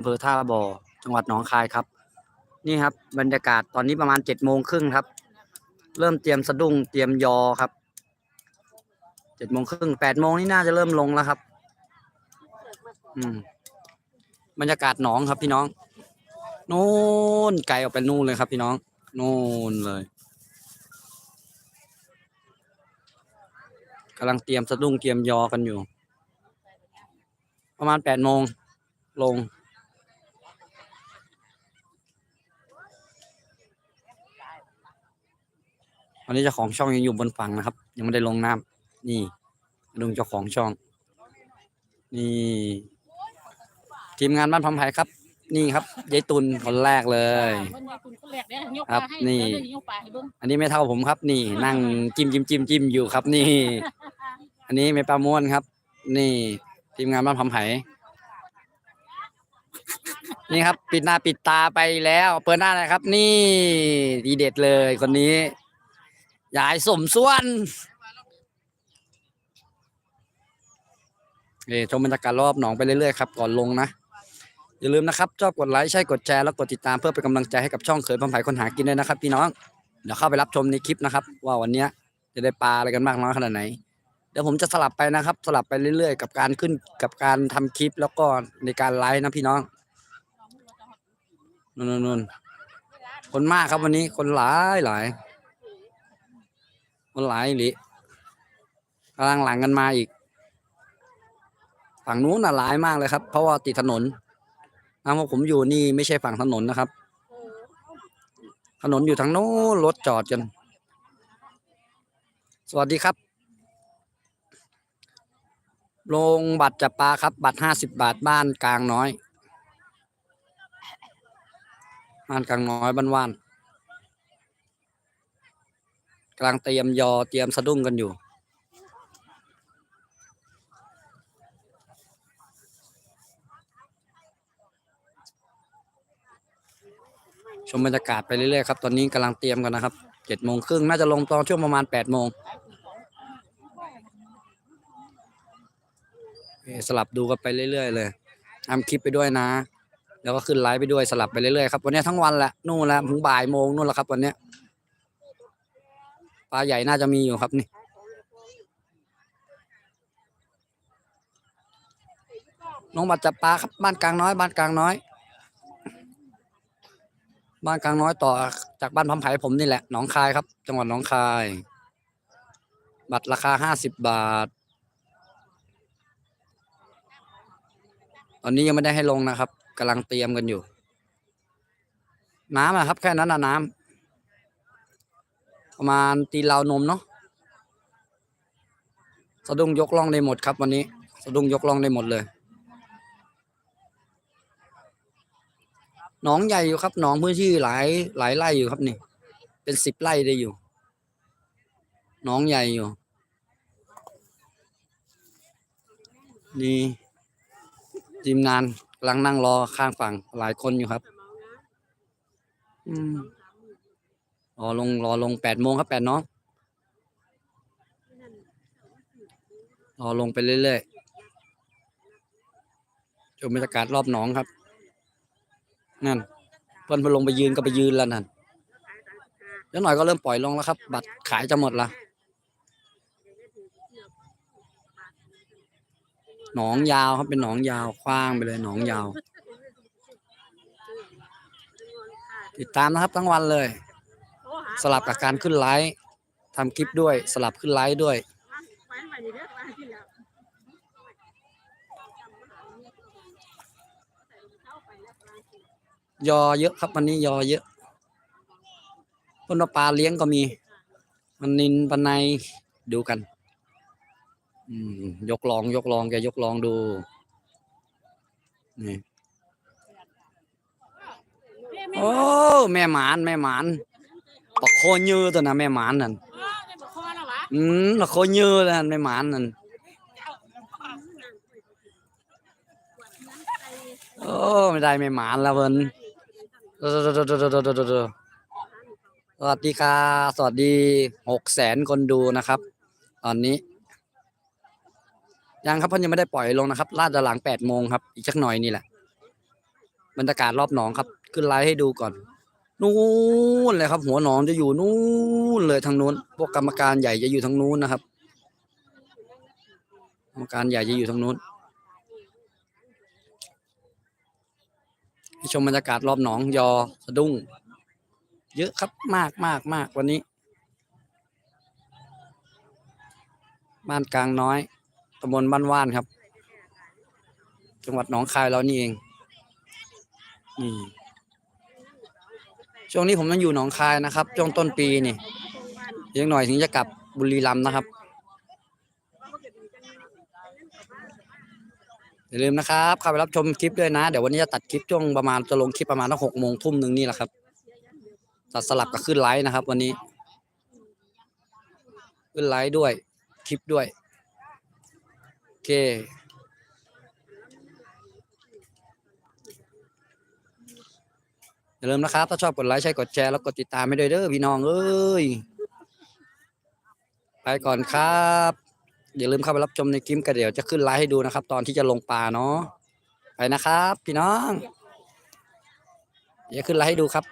อำเภอท่าบ่อจังหวัดหนองคายครับ นี่ครับ บรรยากาศตอนนี้ประมาณเจ็ดโมงครึ่งครับ เริ่มเตรียมสะดุ้งเตรียมยอครับเจ็ดโมงครึ่งแปดโมงนี่น่าจะเริ่มลงแล้วครับ อืม บรรยากาศหนองครับพี่น้องนู่นไกลออกไปนู่นเลยครับ พี่น้องนู่นเลยกำลังเตรียมสะดุ้งเตรียมยอกันอยู่ ประมาณแปดโมงลง วันนี้เจ้าของช่องยังอยู่บนฝั่งนะครับ ยังไม่ได้ลงน้ำนี่ลุงเจ้าของช่อง นี่ ทีมงานบ้านพำไผ่ครับ นี่ครับยายตุลคนแรกเลย ครับนี่ อันนี้ไม่เท่าผมครับ นี่ นั่งจิ้มจิ้มจิ้มจิ้มอยู่ครับ นี่ อันนี้ไม่ปลาม้วนครับ นี่ ทีมงานบ้านพำไผ่นี่ครับ ปิดหน้าปิดตาไปแล้ว เปิดหน้าเลยครับ นี่ดีเด็ดเลยคนนี้ ยายสมส่วนเอ่ชมบรรยากาศรอบหนองไปเรื่อยๆครับก่อนลงนะ อย่าลืมนะครับชอบกดไลค์ใช่กดแชร์แล้วกดติดตามเพื่อเป็นกำลังใจให้กับช่องเขยพำไผ่คนหากินด้วยนะครับ พี่น้องเดี๋ยวเข้าไปรับชมในคลิปนะครับ ว่าวันนี้จะได้ปลาอะไรกันมากน้อยขนาดไหน เดี๋ยวผมจะสลับไปนะครับ สลับไปเรื่อยๆ กับการขึ้นกับการทำคลิปแล้วก็ในการไลฟ์นะพี่น้องนนนนคนมากครับวันนี้คนหลายหลาย คนหลายหลิกำลังหลังกันมาอีก ฝั่งนู้นน่ะหลายมากเลยครับ เพราะว่าติดถนนนะเพราผมอยู่นี่ไม่ใช่ฝั่งถนนนะครับ ถนนอยู่ทางโน้นรถจอดกัน สวัสดีครับ ลงบัตรจับปลาครับ บัตรห้าสิบบาทบ้านกลางน้อย บ้านกลางน้อยบ้านว่าน กำลังเตรียมยอเตรียมสะดุ้งกันอยู่ชมบรรยากาศไปเรื่อยๆครับ ตอนนี้กำลังเตรียมกันนะครับ เจ็ดโมงครึ่งน่าจะลงตอนช่วงประมาณแปดโมงสลับดูกันไปเรื่อยๆเลยทำคลิปไปด้วยนะ แล้วก็ขึ้นไลฟ์ไปด้วยสลับไปเรื่อยๆครับ วันนี้ทั้งวันแหละ นู่นแหละถึงบ่ายโมงนู่นแหละครับวันนี้ ปลาใหญ่น่าจะมีอยู่ครับนี่น้องบัตรจับปลาครับบ้านกลางน้อยบ้านกลางน้อย บ้านกลางน้อยต่อจากบ้านพัมไผ่ผมนี่แหละหนองคายครับ จังหวัดหนองคาย บัตรราคาห้าสิบบาท ตอนนี้ยังไม่ได้ให้ลงนะครับกำลังเตรียมกันอยู่ น้ำอะครับ แค่นั้นนะน้ำ ประมาณตีราวนมเนาะสะดุ้งยกล่องได้หมดครับ วันนี้ สะดุ้งยกล่องได้หมดเลยหนองใหญ่อยู่ครับหนองพื้นที่หลายหลายไร่อยู่ครับนี่ เป็นสิบไร่ได้อยู่หนองใหญ่อยู่ นี่ทีมงานกำลังนั่งรอข้างฝั่งหลายคนอยู่ครับ อืม รอลงรอลงแปดโมงครับแปดน้องรอลงไปเรื่อยๆชมบรรยากาศรอบหนองครับ นั่นเพิ่นไปลงไปยืนก็ไปยืนแล้วนั่นเดี๋ยวหน่อยก็เริ่มปล่อยลงแล้วครับ บัตรขายจะหมดละหนองยาวครับเป็นหนองยาวกว้างไปเลยหนองยาว ติดตามนะครับทั้งวันเลย สลับกับการขึ้นไลฟ์ทำคลิปด้วยสลับขึ้นไลฟ์ด้วย ยอเยอะครับวันนี้ยอเยอะต้นว่าปลาเลี้ยงก็มี มันนินปลาในดูกัน อืม ยกลองยกลองแกยกลองดูนี่โอ้ แม่หมาน แม่หมาน ปะโคยือตัวน่ะแม่หมานนั่นเออได้บ่คอแล้ววะอืมปะโคยือนั่นแม่หมานนั่นโอ้ไม่ได้แม่หมานแล้วเพิ่นสวัสดีค่ะสวัสดีหกแสนคนดูนะครับ ตอนนี้ ยังครับเพิ่นยังไม่ได้ปล่อยลงนะครับลาดจะหลังแปดโมงครับ อีกสักหน่อยนี่แหละบรรยากาศรอบหนองครับ ขึ้นไลฟ์ให้ดูก่อน นู่นเลยครับ หัวหนองจะอยู่นู่นเลยทางนู้น พวกกรรมการใหญ่จะอยู่ทางนู้นนะครับ กรรมการใหญ่จะอยู่ทางนู้นชมบรรยากาศรอบหนองยอสะดุ้ง เยอะครับมากมากมากวันนี้ บ้านกลางน้อยตำบลบ้านว่านครับ จังหวัดหนองคายเรานี่เองนี่ ช่วงนี้ผมยังอยู่หนองคายนะครับ ช่วงต้นปีนี่ยังหน่อยถึงจะกลับบุรีรัมย์นะครับอย่าลืมนะครับเข้าไปรับชมคลิปด้วยนะ เดี๋ยววันนี้จะตัดคลิปช่วงประมาณจะลงคลิปประมาณตั้งหกโมงทุ่มหนึ่งนี่แหละครับตัดสลับกับขึ้นไลฟ์นะครับ วันนี้ขึ้นไลฟ์ด้วยคลิปด้วย โอเค อย่าลืมนะครับ ถ้าชอบกดไลค์ใช่กดแชร์แล้วกดติดตามไม่ด้วยเด้อพี่น้องเอ้ย ไปก่อนครับ อย่าลืมเข้าไปรับชมในกิมกันเดี๋ยวจะขึ้นไลฟ์ให้ดูนะครับ ตอนที่จะลงปลาเนาะไปนะครับ พี่น้อง เดี๋ยวขึ้นไลฟ์ให้ดูครับ